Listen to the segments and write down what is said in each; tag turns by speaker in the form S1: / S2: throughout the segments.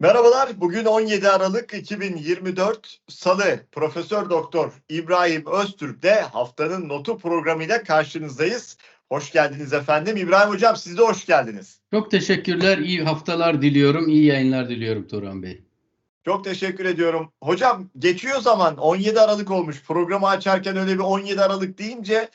S1: Merhabalar. Bugün 17 Aralık 2024 Salı. Profesör Doktor İbrahim Öztürk de haftanın notu programıyla karşınızdayız. Hoş geldiniz efendim. İbrahim Hocam siz de hoş geldiniz.
S2: Çok teşekkürler. İyi haftalar diliyorum. İyi yayınlar diliyorum Turan Bey.
S1: Çok teşekkür ediyorum. Hocam geçiyor zaman 17 Aralık olmuş. Programı açarken öyle bir 17 Aralık deyince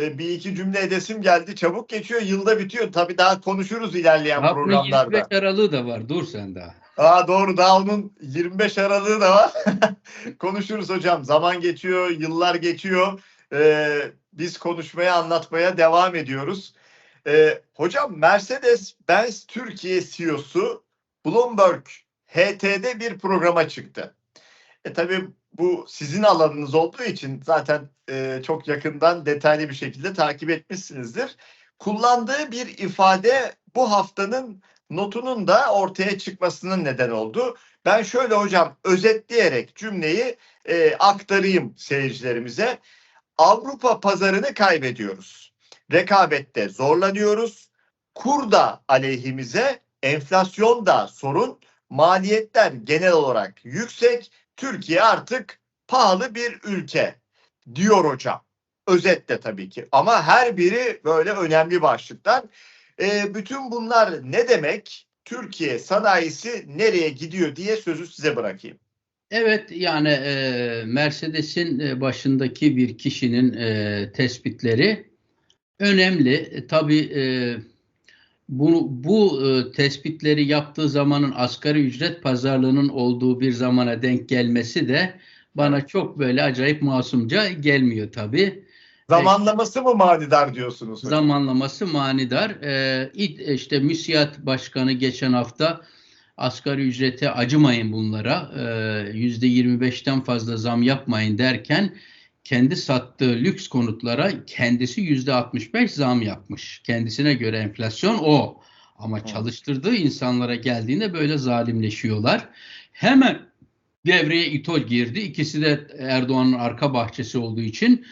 S1: e, bir iki cümle edesim geldi. Çabuk geçiyor. Yılda bitiyor. Tabii daha konuşuruz ilerleyen
S2: Hatta
S1: programlarda.
S2: 25 Aralığı da var. Dur sen daha.
S1: Aa doğru daha onun 25 Aralığı da var. Konuşuruz hocam. Zaman geçiyor, yıllar geçiyor. Ee, biz konuşmaya, anlatmaya devam ediyoruz. Ee, hocam Mercedes-Benz Türkiye CEO'su Bloomberg HT'de bir programa çıktı. E tabii bu sizin alanınız olduğu için zaten e, çok yakından detaylı bir şekilde takip etmişsinizdir. Kullandığı bir ifade bu haftanın notunun da ortaya çıkmasının neden oldu. Ben şöyle hocam özetleyerek cümleyi e, aktarayım seyircilerimize. Avrupa pazarını kaybediyoruz. Rekabette zorlanıyoruz. Kur da aleyhimize, enflasyon da sorun, maliyetler genel olarak yüksek. Türkiye artık pahalı bir ülke diyor hocam. Özetle tabii ki ama her biri böyle önemli başlıklar. E, bütün bunlar ne demek? Türkiye sanayisi nereye gidiyor diye sözü size bırakayım.
S2: Evet yani e, Mercedes'in e, başındaki bir kişinin e, tespitleri önemli. E, tabii e, bu, bu e, tespitleri yaptığı zamanın asgari ücret pazarlığının olduğu bir zamana denk gelmesi de bana çok böyle acayip masumca gelmiyor tabii.
S1: Zamanlaması mı manidar diyorsunuz? Hocam?
S2: Zamanlaması manidar. Ee, işte müsiyat başkanı geçen hafta asgari ücrete acımayın bunlara. Yüzde ee, 25'ten fazla zam yapmayın derken kendi sattığı lüks konutlara kendisi yüzde 65 zam yapmış. Kendisine göre enflasyon o. Ama çalıştırdığı insanlara geldiğinde böyle zalimleşiyorlar. Hemen devreye İTO girdi. İkisi de Erdoğan'ın arka bahçesi olduğu için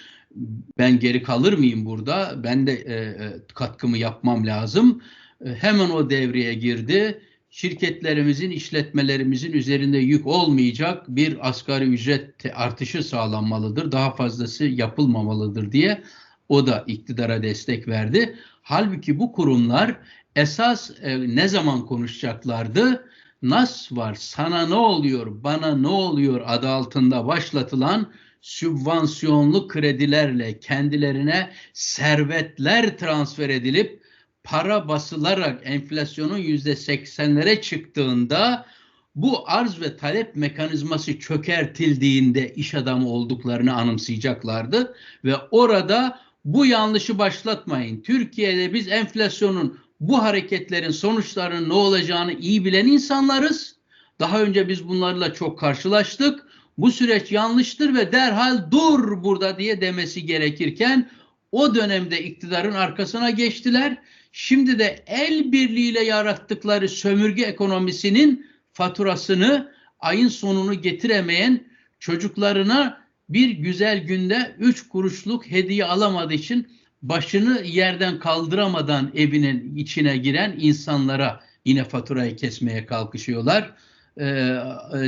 S2: ben geri kalır mıyım burada? Ben de e, e, katkımı yapmam lazım. E, hemen o devreye girdi. Şirketlerimizin, işletmelerimizin üzerinde yük olmayacak bir asgari ücret artışı sağlanmalıdır. Daha fazlası yapılmamalıdır diye o da iktidara destek verdi. Halbuki bu kurumlar esas e, ne zaman konuşacaklardı? Nas var, sana ne oluyor, bana ne oluyor adı altında başlatılan sübvansiyonlu kredilerle kendilerine servetler transfer edilip para basılarak enflasyonun yüzde seksenlere çıktığında bu arz ve talep mekanizması çökertildiğinde iş adamı olduklarını anımsayacaklardı ve orada bu yanlışı başlatmayın. Türkiye'de biz enflasyonun bu hareketlerin sonuçlarının ne olacağını iyi bilen insanlarız. Daha önce biz bunlarla çok karşılaştık bu süreç yanlıştır ve derhal dur burada diye demesi gerekirken o dönemde iktidarın arkasına geçtiler. Şimdi de el birliğiyle yarattıkları sömürge ekonomisinin faturasını ayın sonunu getiremeyen çocuklarına bir güzel günde üç kuruşluk hediye alamadığı için başını yerden kaldıramadan evinin içine giren insanlara yine faturayı kesmeye kalkışıyorlar. Ee,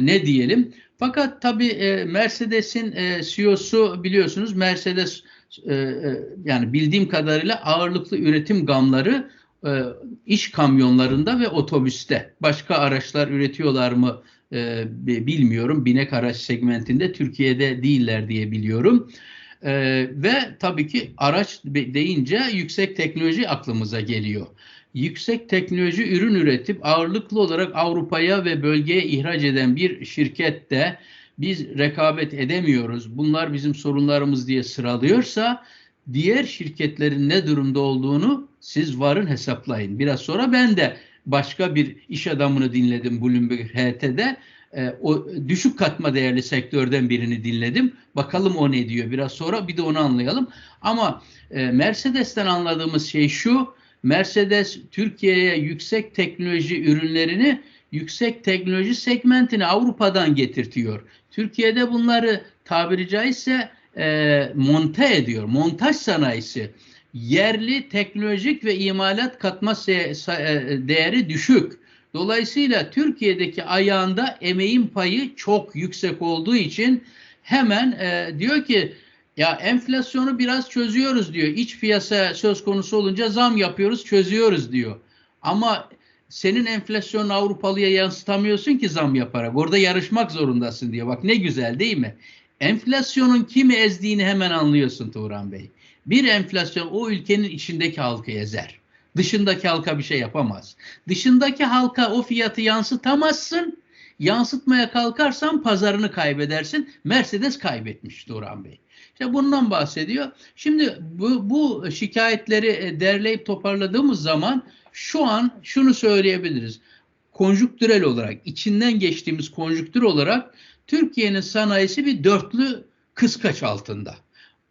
S2: ne diyelim? Fakat tabii e, Mercedes'in e, CEO'su biliyorsunuz Mercedes e, e, yani bildiğim kadarıyla ağırlıklı üretim gamları e, iş kamyonlarında ve otobüste. Başka araçlar üretiyorlar mı e, bilmiyorum. Binek araç segmentinde Türkiye'de değiller diye biliyorum. E, ve tabii ki araç deyince yüksek teknoloji aklımıza geliyor yüksek teknoloji ürün üretip ağırlıklı olarak Avrupa'ya ve bölgeye ihraç eden bir şirkette biz rekabet edemiyoruz. Bunlar bizim sorunlarımız diye sıralıyorsa diğer şirketlerin ne durumda olduğunu siz varın hesaplayın. Biraz sonra ben de başka bir iş adamını dinledim Bloomberg HT'de. E, o düşük katma değerli sektörden birini dinledim. Bakalım o ne diyor biraz sonra bir de onu anlayalım. Ama e, Mercedes'ten anladığımız şey şu Mercedes Türkiye'ye yüksek teknoloji ürünlerini yüksek teknoloji segmentini Avrupa'dan getirtiyor. Türkiye'de bunları tabiri caizse e, monte ediyor. Montaj sanayisi. Yerli teknolojik ve imalat katma e, değeri düşük. Dolayısıyla Türkiye'deki ayağında emeğin payı çok yüksek olduğu için hemen e, diyor ki ya enflasyonu biraz çözüyoruz diyor. İç piyasa söz konusu olunca zam yapıyoruz, çözüyoruz diyor. Ama senin enflasyonu Avrupalıya yansıtamıyorsun ki zam yaparak. Orada yarışmak zorundasın diyor. Bak ne güzel değil mi? Enflasyonun kimi ezdiğini hemen anlıyorsun Turan Bey. Bir enflasyon o ülkenin içindeki halkı ezer. Dışındaki halka bir şey yapamaz. Dışındaki halka o fiyatı yansıtamazsın. Yansıtmaya kalkarsan pazarını kaybedersin. Mercedes kaybetmiş Turan Bey. İşte bundan bahsediyor. Şimdi bu, bu şikayetleri e, derleyip toparladığımız zaman şu an şunu söyleyebiliriz. Konjüktürel olarak, içinden geçtiğimiz konjüktür olarak Türkiye'nin sanayisi bir dörtlü kıskaç altında.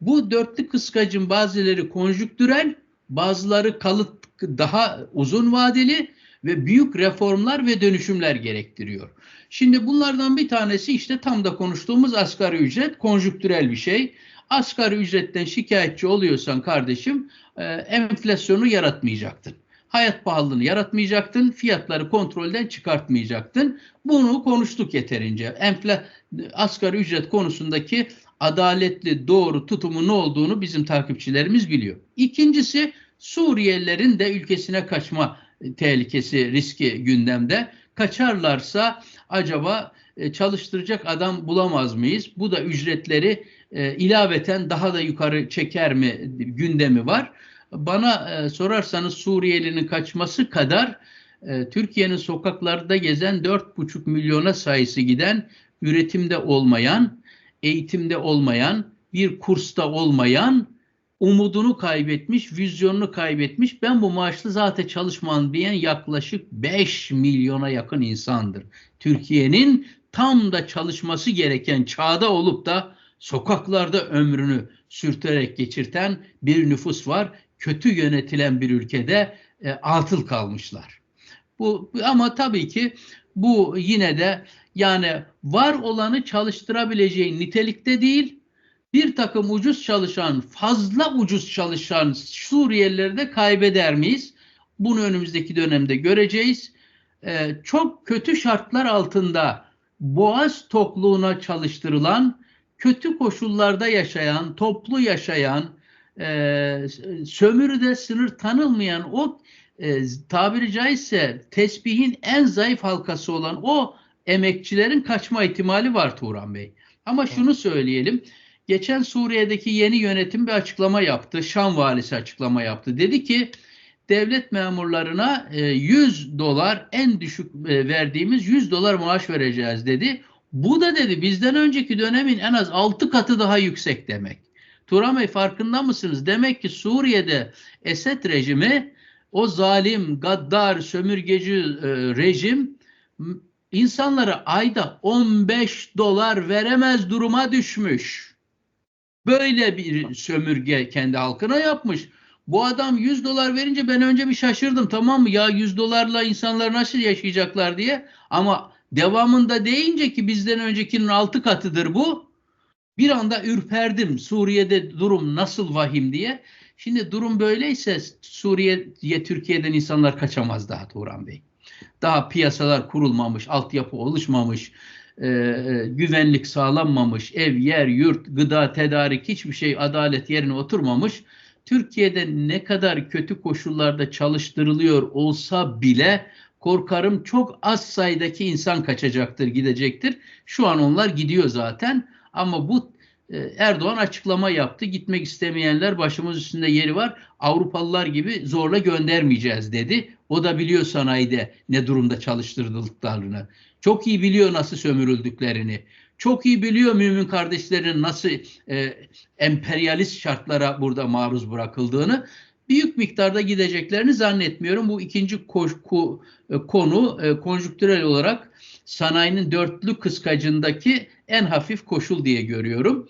S2: Bu dörtlü kıskacın bazıları konjüktürel, bazıları kalıt daha uzun vadeli ve büyük reformlar ve dönüşümler gerektiriyor. Şimdi bunlardan bir tanesi işte tam da konuştuğumuz asgari ücret konjüktürel bir şey. Asgari ücretten şikayetçi oluyorsan kardeşim e, enflasyonu yaratmayacaktın. Hayat pahalılığını yaratmayacaktın, fiyatları kontrolden çıkartmayacaktın. Bunu konuştuk yeterince. Enfla, asgari ücret konusundaki adaletli, doğru tutumu ne olduğunu bizim takipçilerimiz biliyor. İkincisi Suriyelilerin de ülkesine kaçma tehlikesi, riski gündemde. Kaçarlarsa acaba e, çalıştıracak adam bulamaz mıyız? Bu da ücretleri e, ilaveten daha da yukarı çeker mi gündemi var. Bana e, sorarsanız Suriyelinin kaçması kadar e, Türkiye'nin sokaklarda gezen 4,5 milyona sayısı giden üretimde olmayan, eğitimde olmayan, bir kursta olmayan, umudunu kaybetmiş, vizyonunu kaybetmiş. Ben bu maaşlı zaten çalışmam diyen yaklaşık 5 milyona yakın insandır. Türkiye'nin tam da çalışması gereken çağda olup da sokaklarda ömrünü sürterek geçirten bir nüfus var. Kötü yönetilen bir ülkede e, atıl kalmışlar. Bu ama tabii ki bu yine de yani var olanı çalıştırabileceğin nitelikte değil. Bir takım ucuz çalışan, fazla ucuz çalışan Suriyelileri de kaybeder miyiz? Bunu önümüzdeki dönemde göreceğiz. Ee, çok kötü şartlar altında boğaz tokluğuna çalıştırılan, kötü koşullarda yaşayan, toplu yaşayan, e, sömürüde sınır tanılmayan o e, tabiri caizse tesbihin en zayıf halkası olan o emekçilerin kaçma ihtimali var Turan Bey. Ama şunu söyleyelim. Geçen Suriye'deki yeni yönetim bir açıklama yaptı. Şam valisi açıklama yaptı. Dedi ki devlet memurlarına 100 dolar en düşük e, verdiğimiz 100 dolar maaş vereceğiz dedi. Bu da dedi bizden önceki dönemin en az 6 katı daha yüksek demek. Turan Bey farkında mısınız? Demek ki Suriye'de Esed rejimi o zalim, gaddar, sömürgeci e, rejim insanlara ayda 15 dolar veremez duruma düşmüş. Böyle bir sömürge kendi halkına yapmış. Bu adam 100 dolar verince ben önce bir şaşırdım tamam mı? Ya 100 dolarla insanlar nasıl yaşayacaklar diye. Ama devamında deyince ki bizden öncekinin altı katıdır bu. Bir anda ürperdim. Suriye'de durum nasıl vahim diye. Şimdi durum böyleyse Suriye'ye Türkiye'den insanlar kaçamaz daha Turan Bey. Daha piyasalar kurulmamış, altyapı oluşmamış, e, güvenlik sağlanmamış, ev, yer, yurt, gıda, tedarik hiçbir şey adalet yerine oturmamış. Türkiye'de ne kadar kötü koşullarda çalıştırılıyor olsa bile korkarım çok az sayıdaki insan kaçacaktır, gidecektir. Şu an onlar gidiyor zaten ama bu e, Erdoğan açıklama yaptı. Gitmek istemeyenler başımız üstünde yeri var. Avrupalılar gibi zorla göndermeyeceğiz dedi. O da biliyor sanayide ne durumda çalıştırıldıklarını. Çok iyi biliyor nasıl sömürüldüklerini. Çok iyi biliyor mümin kardeşlerin nasıl e, emperyalist şartlara burada maruz bırakıldığını. Büyük miktarda gideceklerini zannetmiyorum. Bu ikinci koş, ku, e, konu e, konjüktürel olarak sanayinin dörtlü kıskacındaki en hafif koşul diye görüyorum.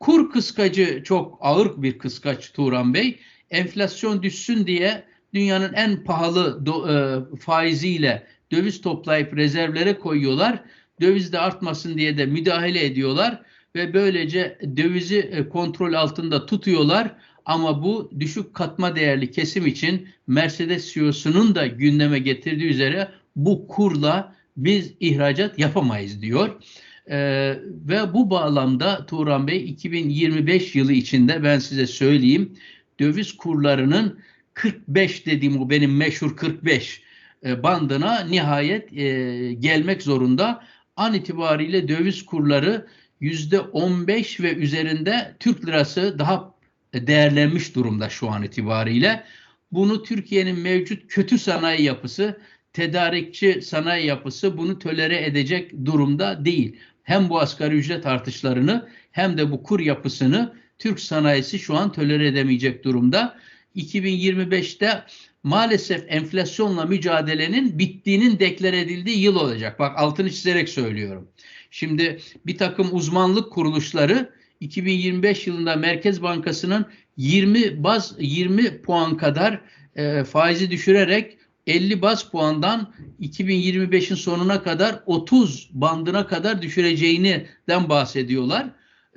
S2: Kur kıskacı çok ağır bir kıskaç Turan Bey. Enflasyon düşsün diye dünyanın en pahalı do, e, faiziyle döviz toplayıp rezervlere koyuyorlar. Döviz de artmasın diye de müdahale ediyorlar ve böylece dövizi e, kontrol altında tutuyorlar. Ama bu düşük katma değerli kesim için Mercedes CEO'sunun da gündeme getirdiği üzere bu kurla biz ihracat yapamayız diyor. Ee, ve bu bağlamda Turan Bey 2025 yılı içinde ben size söyleyeyim döviz kurlarının 45 dediğim o benim meşhur 45 e, bandına nihayet e, gelmek zorunda. An itibariyle döviz kurları yüzde 15 ve üzerinde Türk lirası daha değerlenmiş durumda şu an itibariyle. Bunu Türkiye'nin mevcut kötü sanayi yapısı, tedarikçi sanayi yapısı bunu tölere edecek durumda değil. Hem bu asgari ücret artışlarını hem de bu kur yapısını Türk sanayisi şu an tölere edemeyecek durumda. 2025'te maalesef enflasyonla mücadelenin bittiğinin deklar edildiği yıl olacak. Bak altını çizerek söylüyorum. Şimdi bir takım uzmanlık kuruluşları 2025 yılında Merkez Bankası'nın 20 baz 20 puan kadar e, faizi düşürerek 50 baz puandan 2025'in sonuna kadar 30 bandına kadar düşüreceğinden bahsediyorlar.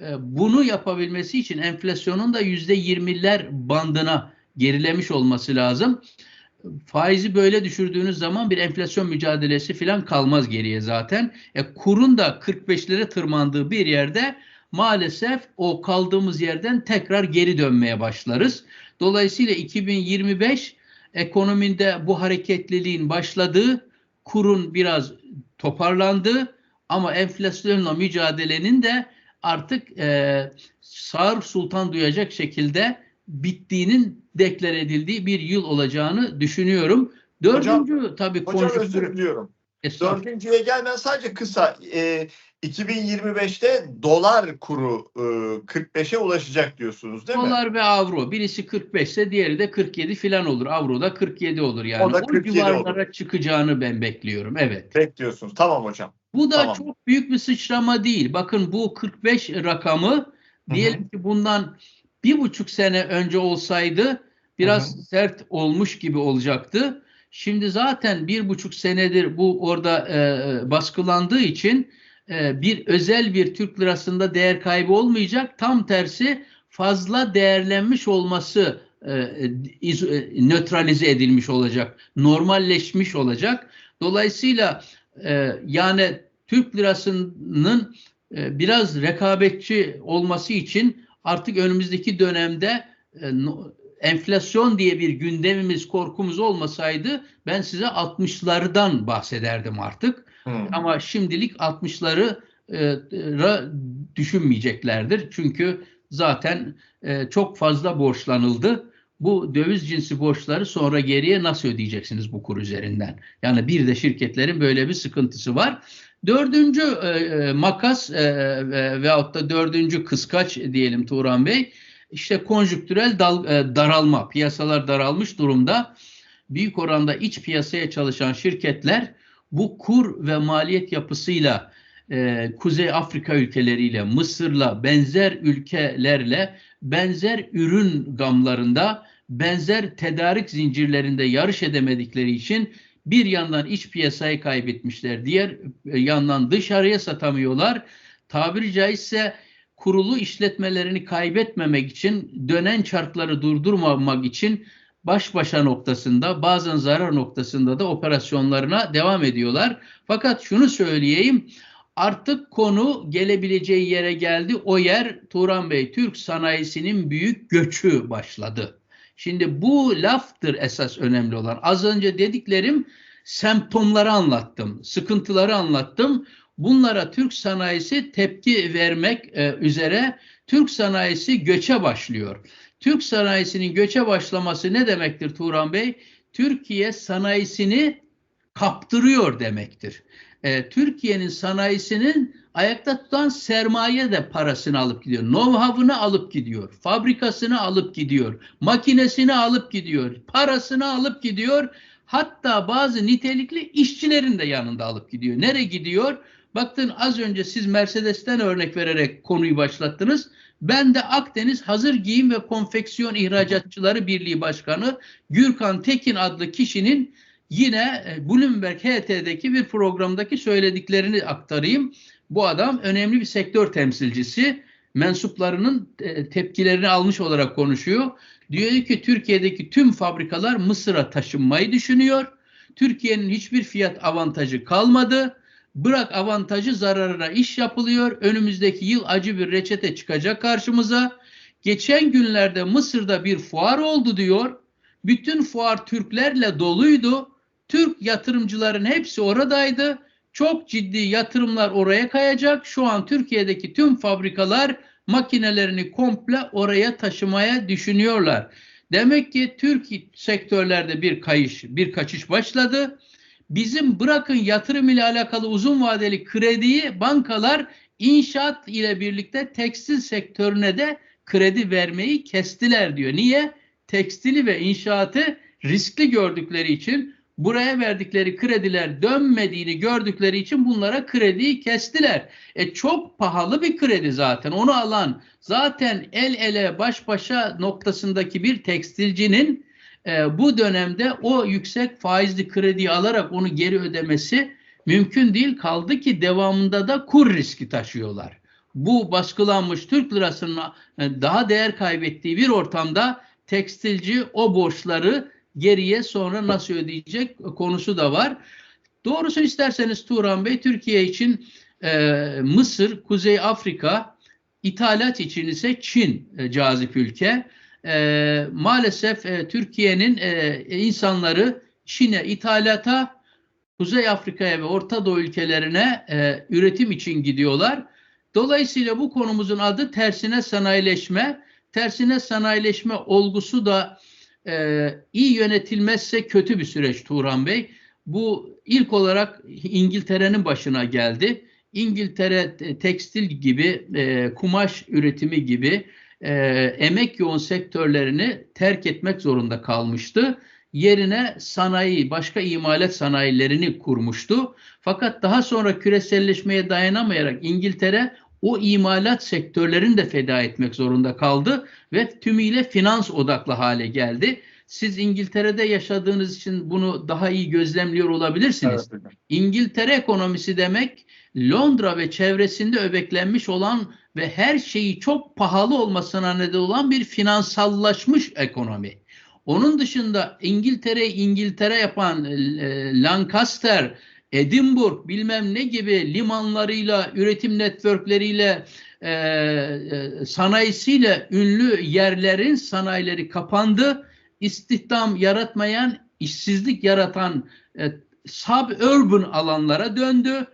S2: E, bunu yapabilmesi için enflasyonun da %20'ler bandına gerilemiş olması lazım. Faizi böyle düşürdüğünüz zaman bir enflasyon mücadelesi falan kalmaz geriye zaten. E, kurun da 45'lere tırmandığı bir yerde maalesef o kaldığımız yerden tekrar geri dönmeye başlarız. Dolayısıyla 2025 ekonomide bu hareketliliğin başladığı, kurun biraz toparlandığı ama enflasyonla mücadelenin de artık e, sağır sultan duyacak şekilde bittiğinin deklar edildiği bir yıl olacağını düşünüyorum. Dördüncü
S1: hocam,
S2: tabii
S1: hocam
S2: konjonktür...
S1: özür diliyorum. Dördüncüye gelmeden sadece kısa. E, 2025'te dolar kuru e, 45'e ulaşacak diyorsunuz değil
S2: dolar
S1: mi?
S2: Dolar ve avro. Birisi 45 ise diğeri de 47 filan olur. Avro da 47 olur yani.
S1: O da
S2: o
S1: 47
S2: civarlara
S1: olur.
S2: çıkacağını ben bekliyorum. Evet.
S1: Bekliyorsunuz. Tamam hocam.
S2: Bu da
S1: Tamam.
S2: çok büyük bir sıçrama değil. Bakın bu 45 rakamı diyelim ki bundan bir buçuk sene önce olsaydı biraz
S1: Hı hı.
S2: sert olmuş gibi olacaktı. Şimdi zaten bir buçuk senedir bu orada e, baskılandığı için e, bir özel bir Türk lirasında değer kaybı olmayacak. Tam tersi fazla değerlenmiş olması e, iz- e, nötralize edilmiş olacak. Normalleşmiş olacak. Dolayısıyla e, yani Türk lirasının e, biraz rekabetçi olması için artık önümüzdeki dönemde e, no- enflasyon diye bir gündemimiz, korkumuz olmasaydı ben size 60'lardan bahsederdim artık.
S1: Hı.
S2: Ama şimdilik 60'ları e, düşünmeyeceklerdir. Çünkü zaten e, çok fazla borçlanıldı. Bu döviz cinsi borçları sonra geriye nasıl ödeyeceksiniz bu kur üzerinden? Yani bir de şirketlerin böyle bir sıkıntısı var. Dördüncü e, e, makas e, e, veyahut da dördüncü kıskaç diyelim Turan Bey. İşte konjüktürel dal, e, daralma. Piyasalar daralmış durumda. Büyük oranda iç piyasaya çalışan şirketler bu kur ve maliyet yapısıyla e, Kuzey Afrika ülkeleriyle, Mısır'la, benzer ülkelerle benzer ürün gamlarında, benzer tedarik zincirlerinde yarış edemedikleri için bir yandan iç piyasayı kaybetmişler, diğer e, yandan dışarıya satamıyorlar. Tabiri caizse kurulu işletmelerini kaybetmemek için, dönen çarkları durdurmamak için baş başa noktasında, bazen zarar noktasında da operasyonlarına devam ediyorlar. Fakat şunu söyleyeyim, artık konu gelebileceği yere geldi. O yer Turan Bey, Türk sanayisinin büyük göçü başladı. Şimdi bu laftır esas önemli olan. Az önce dediklerim semptomları anlattım, sıkıntıları anlattım. Bunlara Türk sanayisi tepki vermek e, üzere Türk sanayisi göçe başlıyor. Türk sanayisinin göçe başlaması ne demektir Turan Bey? Türkiye sanayisini kaptırıyor demektir. E, Türkiye'nin sanayisinin ayakta tutan sermaye de parasını alıp gidiyor. Know-how'ını alıp gidiyor. Fabrikasını alıp gidiyor. Makinesini alıp gidiyor. Parasını alıp gidiyor. Hatta bazı nitelikli işçilerin de yanında alıp gidiyor. Nereye gidiyor? Baktın az önce siz Mercedes'ten örnek vererek konuyu başlattınız. Ben de Akdeniz Hazır Giyim ve Konfeksiyon İhracatçıları Birliği Başkanı Gürkan Tekin adlı kişinin yine e, Bloomberg HT'deki bir programdaki söylediklerini aktarayım. Bu adam önemli bir sektör temsilcisi. Mensuplarının e, tepkilerini almış olarak konuşuyor. Diyor ki Türkiye'deki tüm fabrikalar Mısır'a taşınmayı düşünüyor. Türkiye'nin hiçbir fiyat avantajı kalmadı. Bırak avantajı zararına iş yapılıyor. Önümüzdeki yıl acı bir reçete çıkacak karşımıza. Geçen günlerde Mısır'da bir fuar oldu diyor. Bütün fuar Türklerle doluydu. Türk yatırımcıların hepsi oradaydı. Çok ciddi yatırımlar oraya kayacak. Şu an Türkiye'deki tüm fabrikalar makinelerini komple oraya taşımaya düşünüyorlar. Demek ki Türk sektörlerde bir kayış, bir kaçış başladı. Bizim bırakın yatırım ile alakalı uzun vadeli krediyi bankalar inşaat ile birlikte tekstil sektörüne de kredi vermeyi kestiler diyor. Niye? Tekstili ve inşaatı riskli gördükleri için buraya verdikleri krediler dönmediğini gördükleri için bunlara krediyi kestiler. E çok pahalı bir kredi zaten. Onu alan zaten el ele baş başa noktasındaki bir tekstilcinin e, bu dönemde o yüksek faizli krediyi alarak onu geri ödemesi mümkün değil. Kaldı ki devamında da kur riski taşıyorlar. Bu baskılanmış Türk lirasının e, daha değer kaybettiği bir ortamda tekstilci o borçları geriye sonra nasıl ödeyecek konusu da var. Doğrusu isterseniz Turan Bey Türkiye için e, Mısır, Kuzey Afrika, ithalat için ise Çin e, cazip ülke. E, maalesef e, Türkiye'nin e, insanları Çin'e ithalata, Kuzey Afrika'ya ve Orta Doğu ülkelerine e, üretim için gidiyorlar. Dolayısıyla bu konumuzun adı tersine sanayileşme. Tersine sanayileşme olgusu da e, iyi yönetilmezse kötü bir süreç Turan Bey. Bu ilk olarak İngiltere'nin başına geldi. İngiltere tekstil gibi, e, kumaş üretimi gibi e, emek yoğun sektörlerini terk etmek zorunda kalmıştı. Yerine sanayi, başka imalat sanayilerini kurmuştu. Fakat daha sonra küreselleşmeye dayanamayarak İngiltere o imalat sektörlerini de feda etmek zorunda kaldı ve tümüyle finans odaklı hale geldi. Siz İngiltere'de yaşadığınız için bunu daha iyi gözlemliyor olabilirsiniz.
S1: Evet.
S2: İngiltere ekonomisi demek Londra ve çevresinde öbeklenmiş olan ve her şeyi çok pahalı olmasına neden olan bir finansallaşmış ekonomi. Onun dışında İngiltere İngiltere yapan e, Lancaster, Edinburgh bilmem ne gibi limanlarıyla, üretim networkleriyle, e, e, sanayisiyle ünlü yerlerin sanayileri kapandı. İstihdam yaratmayan, işsizlik yaratan e, suburban alanlara döndü.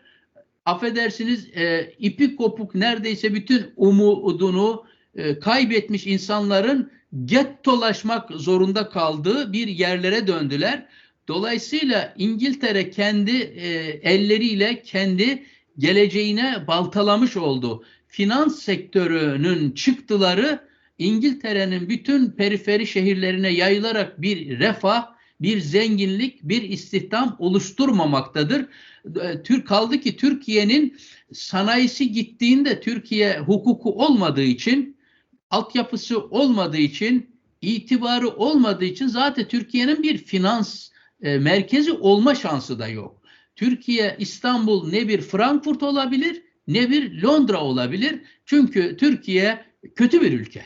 S2: Affedersiniz e, ipi kopuk neredeyse bütün umudunu e, kaybetmiş insanların gettolaşmak zorunda kaldığı bir yerlere döndüler. Dolayısıyla İngiltere kendi e, elleriyle kendi geleceğine baltalamış oldu. Finans sektörünün çıktıları İngiltere'nin bütün periferi şehirlerine yayılarak bir refah, bir zenginlik, bir istihdam oluşturmamaktadır. Türk kaldı ki Türkiye'nin sanayisi gittiğinde Türkiye hukuku olmadığı için, altyapısı olmadığı için, itibarı olmadığı için zaten Türkiye'nin bir finans e, merkezi olma şansı da yok. Türkiye, İstanbul ne bir Frankfurt olabilir ne bir Londra olabilir. Çünkü Türkiye kötü bir ülke.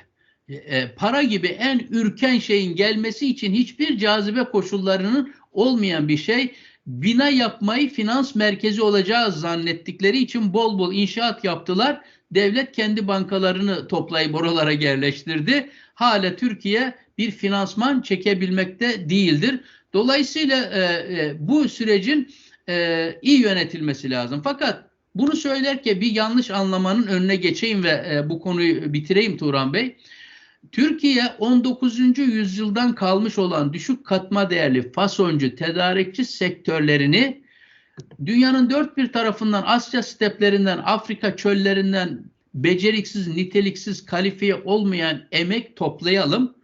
S2: E, para gibi en ürken şeyin gelmesi için hiçbir cazibe koşullarının olmayan bir şey. Bina yapmayı finans merkezi olacağı zannettikleri için bol bol inşaat yaptılar. Devlet kendi bankalarını toplayıp oralara yerleştirdi. Hala Türkiye bir finansman çekebilmekte değildir. Dolayısıyla e, e, bu sürecin e, iyi yönetilmesi lazım. Fakat bunu söylerken bir yanlış anlamanın önüne geçeyim ve e, bu konuyu bitireyim Turan Bey. Türkiye 19. yüzyıldan kalmış olan düşük katma değerli fasoncu, tedarikçi sektörlerini dünyanın dört bir tarafından Asya steplerinden, Afrika çöllerinden beceriksiz, niteliksiz, kalifiye olmayan emek toplayalım,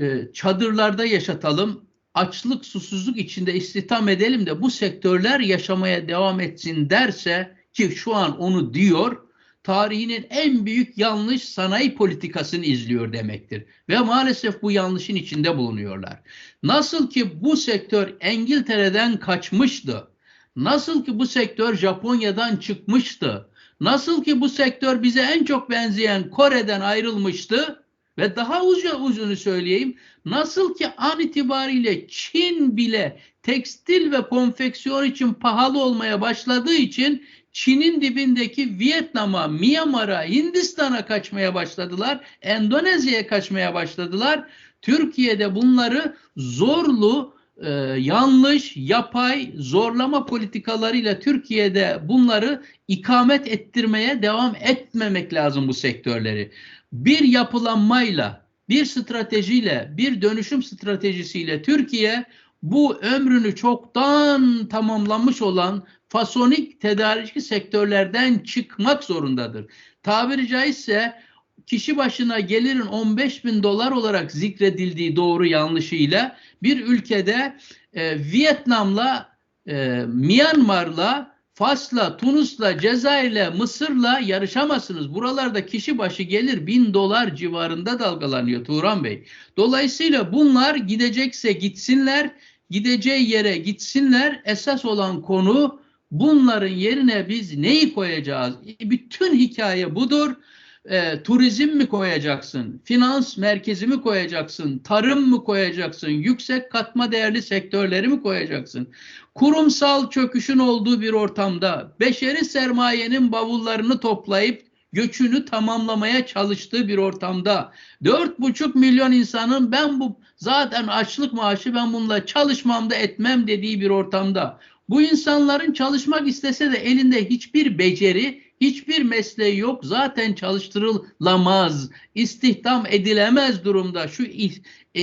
S2: e, çadırlarda yaşatalım, açlık, susuzluk içinde istihdam edelim de bu sektörler yaşamaya devam etsin derse ki şu an onu diyor, tarihinin en büyük yanlış sanayi politikasını izliyor demektir. Ve maalesef bu yanlışın içinde bulunuyorlar. Nasıl ki bu sektör İngiltere'den kaçmıştı, nasıl ki bu sektör Japonya'dan çıkmıştı, nasıl ki bu sektör bize en çok benzeyen Kore'den ayrılmıştı, ve daha uzun uzunu söyleyeyim. Nasıl ki an itibariyle Çin bile tekstil ve konfeksiyon için pahalı olmaya başladığı için Çin'in dibindeki Vietnam'a, Myanmar'a, Hindistan'a kaçmaya başladılar. Endonezya'ya kaçmaya başladılar. Türkiye'de bunları zorlu, e, yanlış, yapay, zorlama politikalarıyla Türkiye'de bunları ikamet ettirmeye devam etmemek lazım bu sektörleri. Bir yapılanmayla, bir stratejiyle, bir dönüşüm stratejisiyle Türkiye bu ömrünü çoktan tamamlamış olan fasonik tedarikçi sektörlerden çıkmak zorundadır. Tabiri caizse kişi başına gelirin 15 bin dolar olarak zikredildiği doğru yanlışıyla bir ülkede e, Vietnam'la, e, Myanmar'la, Fas'la, Tunus'la, Cezayir'le, Mısır'la yarışamazsınız. Buralarda kişi başı gelir bin dolar civarında dalgalanıyor Turan Bey. Dolayısıyla bunlar gidecekse gitsinler, gideceği yere gitsinler. Esas olan konu bunların yerine biz neyi koyacağız? Bütün hikaye budur. E, turizm mi koyacaksın? Finans merkezi mi koyacaksın? Tarım mı koyacaksın? Yüksek katma değerli sektörleri mi koyacaksın? Kurumsal çöküşün olduğu bir ortamda beşeri sermayenin bavullarını toplayıp göçünü tamamlamaya çalıştığı bir ortamda 4,5 milyon insanın ben bu zaten açlık maaşı ben bununla çalışmam da etmem dediği bir ortamda bu insanların çalışmak istese de elinde hiçbir beceri, hiçbir mesleği yok. Zaten çalıştırılamaz, istihdam edilemez durumda. Şu e, e,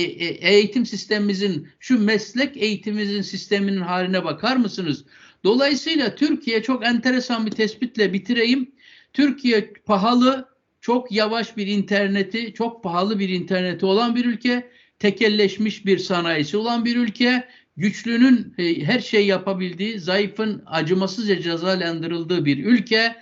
S2: eğitim sistemimizin, şu meslek eğitimimizin sisteminin haline bakar mısınız? Dolayısıyla Türkiye çok enteresan bir tespitle bitireyim. Türkiye pahalı, çok yavaş bir interneti, çok pahalı bir interneti olan bir ülke, tekelleşmiş bir sanayisi olan bir ülke, güçlünün e, her şey yapabildiği, zayıfın acımasızca cezalandırıldığı bir ülke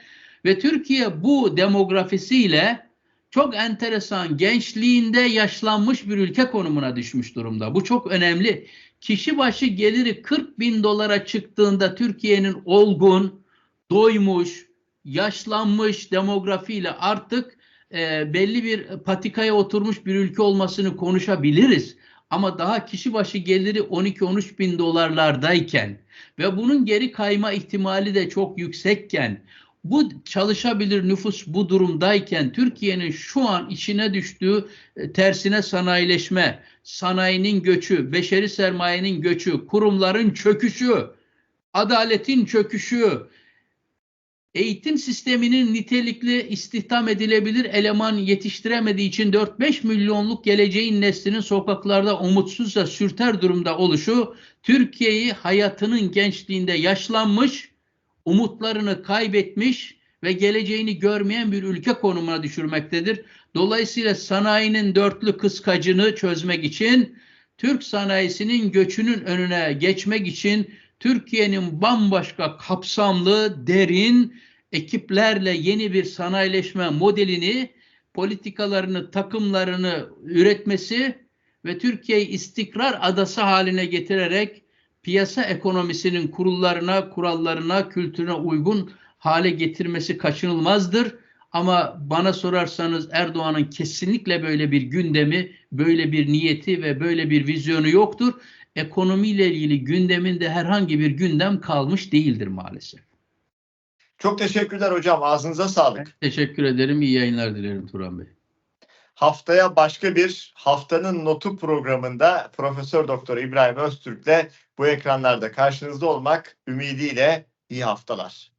S2: ve Türkiye bu demografisiyle çok enteresan gençliğinde yaşlanmış bir ülke konumuna düşmüş durumda. Bu çok önemli. Kişi başı geliri 40 bin dolara çıktığında Türkiye'nin olgun, doymuş, yaşlanmış demografiyle artık e, belli bir patikaya oturmuş bir ülke olmasını konuşabiliriz. Ama daha kişi başı geliri 12-13 bin dolarlardayken ve bunun geri kayma ihtimali de çok yüksekken bu çalışabilir nüfus bu durumdayken Türkiye'nin şu an içine düştüğü e, tersine sanayileşme, sanayinin göçü, beşeri sermayenin göçü, kurumların çöküşü, adaletin çöküşü, eğitim sisteminin nitelikli istihdam edilebilir eleman yetiştiremediği için 4-5 milyonluk geleceğin neslinin sokaklarda umutsuzca sürter durumda oluşu Türkiye'yi hayatının gençliğinde yaşlanmış, umutlarını kaybetmiş ve geleceğini görmeyen bir ülke konumuna düşürmektedir. Dolayısıyla sanayinin dörtlü kıskacını çözmek için Türk sanayisinin göçünün önüne geçmek için Türkiye'nin bambaşka kapsamlı, derin ekiplerle yeni bir sanayileşme modelini, politikalarını, takımlarını üretmesi ve Türkiye'yi istikrar adası haline getirerek piyasa ekonomisinin kurullarına, kurallarına, kültürüne uygun hale getirmesi kaçınılmazdır. Ama bana sorarsanız Erdoğan'ın kesinlikle böyle bir gündemi, böyle bir niyeti ve böyle bir vizyonu yoktur. Ekonomiyle ilgili gündeminde herhangi bir gündem kalmış değildir maalesef.
S1: Çok teşekkürler hocam. Ağzınıza sağlık.
S2: Teşekkür ederim. İyi yayınlar dilerim Turan Bey.
S1: Haftaya başka bir haftanın notu programında Profesör Doktor İbrahim Öztürk'le bu ekranlarda karşınızda olmak ümidiyle iyi haftalar.